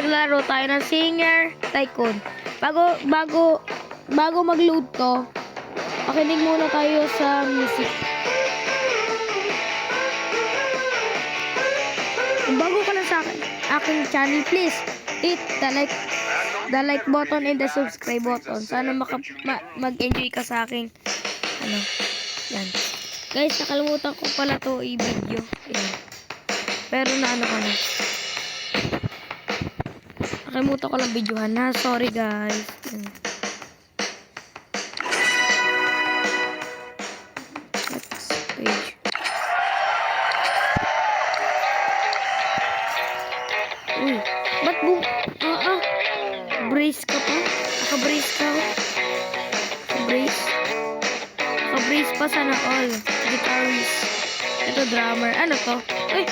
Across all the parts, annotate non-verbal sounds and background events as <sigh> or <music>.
maglaro tayo ng Singer Tycoon. Bago, bago, bago mag-load to, pakinig muna tayo sa music. Bago ka lang sa akin, aking channel, please hit the like the like button and the subscribe button. Sana maka, ma- mag-enjoy ka sa aking ano, yan. Guys, nakalimutan ko pala to i-video. Pero na ano ko na. Nakalimutan ko lang videohan na. Sorry guys. Next page. Uy, ba't bu... Ah, ah. Brace ka pa? Naka-brace ka? Naka-brace pa sana all. Guitarist. Ito drummer. Ano to? Uy,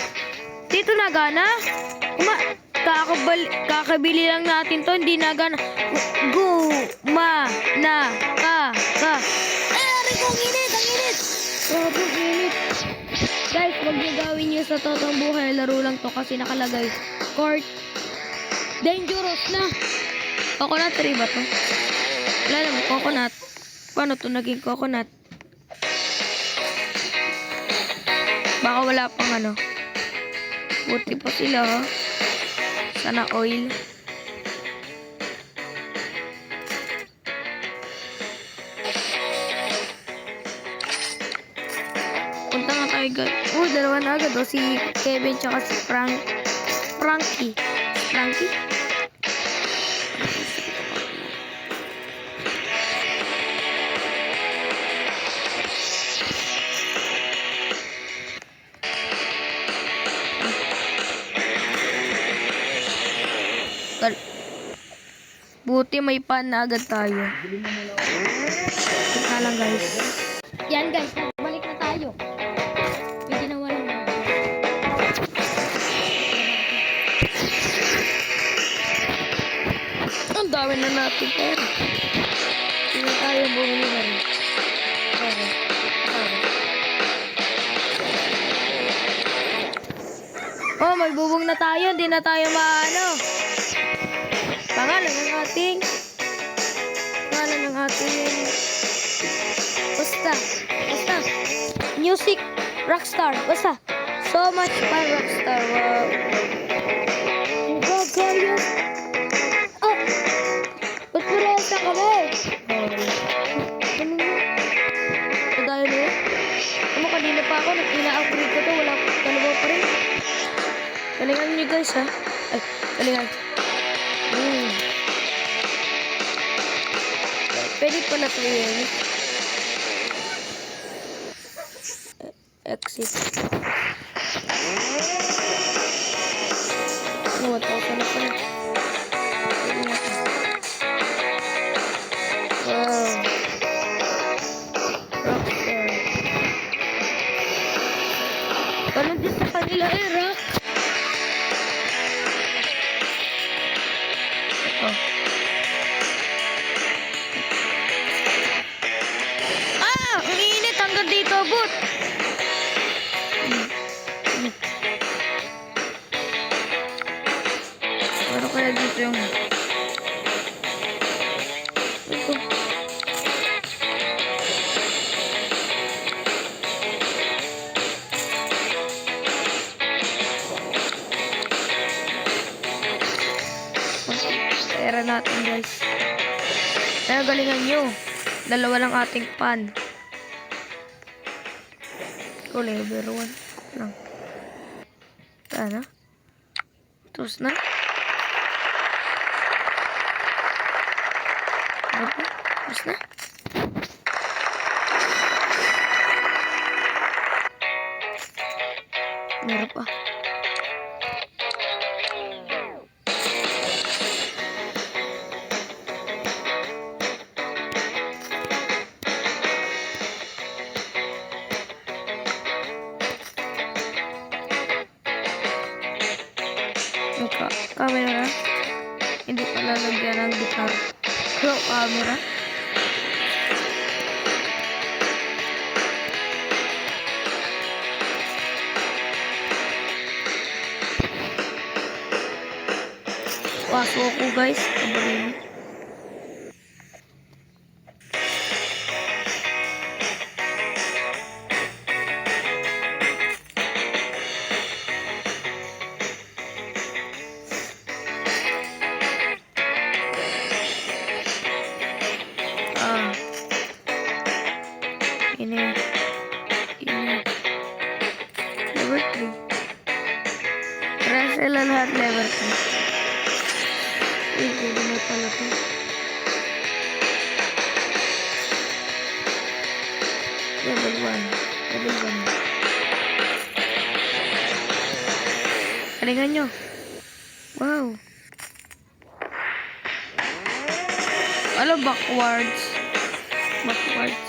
dito na gana? Uma, kakabal, kakabili lang natin to. Hindi na gana. Go, ma, na, ka, ka. Ay, ari ko, ang init, ang init. Grabe, ang init. Guys, wag niyo gawin niyo sa totoong buhay. Laro lang to kasi nakalagay. Court. Dangerous na. Coconut tree ba to? Wala naman, coconut. Paano to naging coconut? Baka wala pang ano. Buti pa sila, oh. Sana oil. Punta nga tayo agad. Oh, dalawa na agad. Oh, si Kevin tsaka si Frank. Frankie. Frankie? Buti may pan na agad tayo. Teka lang guys. Yan guys, balik na tayo. May ginawa lang ako. Ang dami na natin pera. Hindi tayo bumili na rin. Pera. Oh, may bubong na tayo. Hindi na tayo maano. Ating pangalan ng ating basta basta. Music rockstar basta. So much fun rockstar wow. Gagaya oh! Ba't kami ano na? Yun. Ano kanina pa ako nag ina-upgrade ko to wala dalawa pa rin. Galingan nyo guys ha? Ay galingan. Hmm. Pwede pala ito yun. Exit. Pera natin guys. Kaya galingan nyo. Dalawa lang ating pan. Ko level 1 lang. Sana. Tapos na. Tapos na. Meron pa. Hindi pala lagyan ng guitar. Crow camera. paso ako guys. Kabalino. Ah. Pwede na pala to. Level 1. Level 1. Kalingan nyo. Wow. Ano, backwards. Backwards.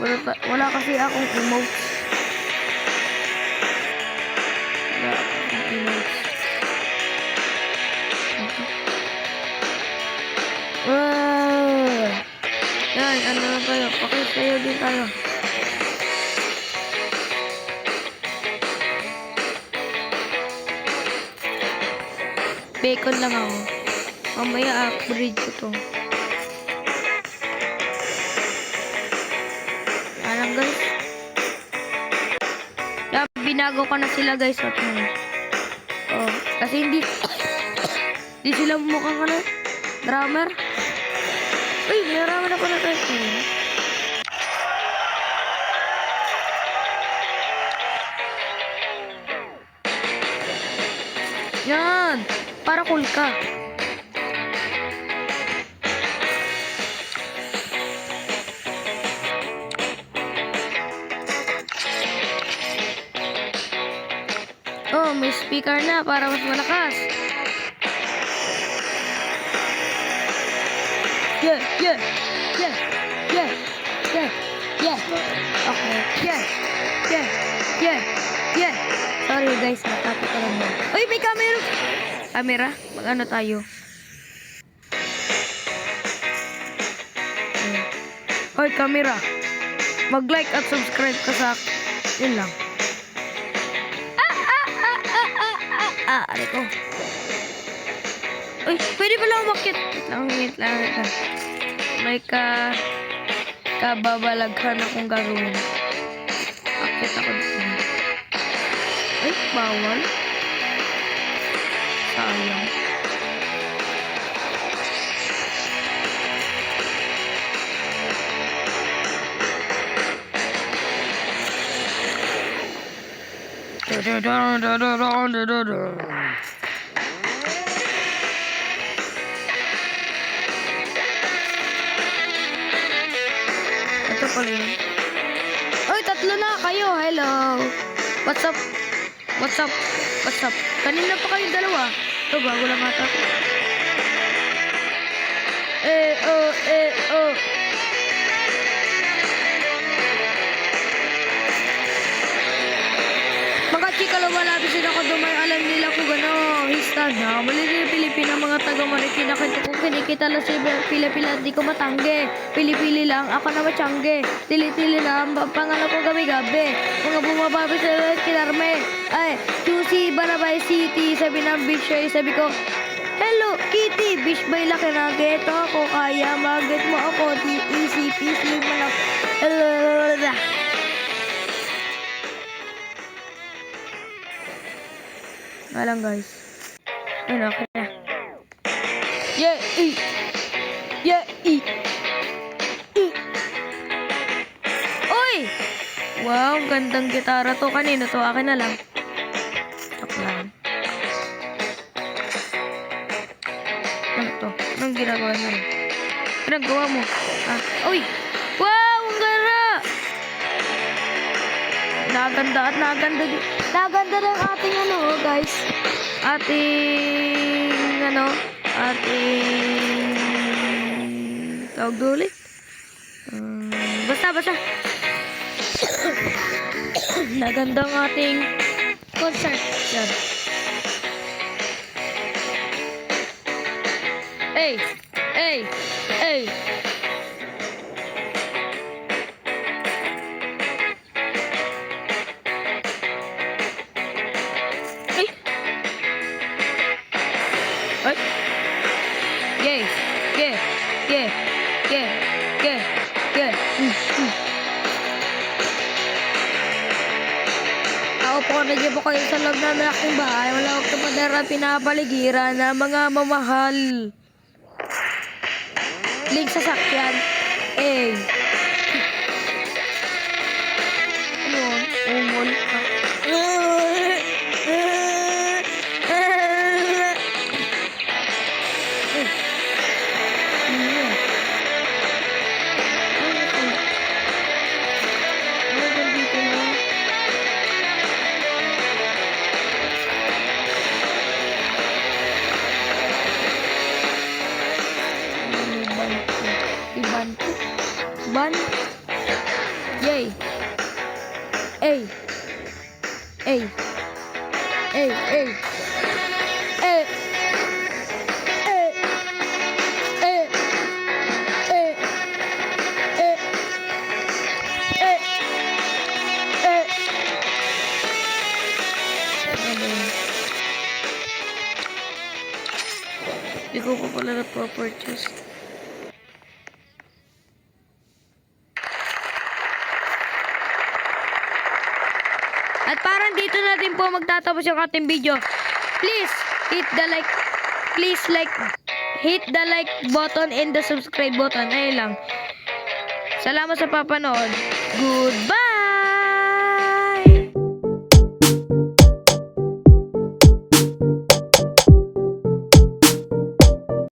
Wala, wala kasi akong emotes. Pakisayo din tayo. Bacon lang ako. Mamaya upgrade ko to. Parang guys. Yeah, binago ko na sila guys. At ano. Oh, kasi hindi <coughs> hindi sila mukhang ano, drummer. Uy, may drummer na tayo. Yan! Para cool ka. Oh, may speaker na para mas malakas. Yeah, yeah, yeah, yeah, yeah, yeah. Okay, yeah, yeah, yeah, yeah. Sorry guys, natapos ko lang yan. Uy, may camera! Camera? Mag-ano tayo? Hoy, camera! Mag-like at subscribe ka sa... Yun lang. Ah, ah, ah, ah, ah, ah, ah, aray ko. Uy, pwede pala umakit. Wait lang, wait lang, wait lang. May ka... Kababalaghan akong gagawin. Akit ako dito. Bawal. Sayang. Ito tatlo na kayo. Hello. What's up? What's up? What's up? Kanina pa kayong dalawa. Ito, bago lang ata. Eh, oh, eh, oh. Mga chika lumalabi sila ko dumay alam nila kung gano hista na mali Pilipina mga taga Marikina kaya kung kinikita lang si pila-pila di ko matangge pili-pili lang ako na matiyangge tili-tili lang ang pangalan ko gabi-gabi mga bumababi sa kinarme ay QC Barabay City sabi ng beach ay sabi ko Hello, Kitty! Bish bay laki na geto ako kaya maget mo ako di easy peasy malak. Nga lang guys. Ayun, okay na. Yeah, eh. Yeah, eh. Eh. Uy! Wow, gandang gitara to. Kanino to? Akin na lang. Stock lang. Ano to? Anong ginagawa mo? Ginagawa mo? Ah, uy! Wow! Ang gara! Naganda at naganda. Naganda ng ating ano, oh, guys. Ating, ano, ating, tawag doon ulit. Um, basta, basta. <coughs> Naganda ang ating concert. Yan. Hey! Hey! Hey! Ako po kayo sa loob ng malaking bahay. Wala akong kapadara pinapaligiran ng mga mamahal. Link sa sakyan. Eh. Ano? Umol ka. Pala na-purchase. At parang dito natin po magtatapos yung ating video. Please hit the like, please like, hit the like button and the subscribe button. Ayun lang. Salamat sa papanood. Goodbye!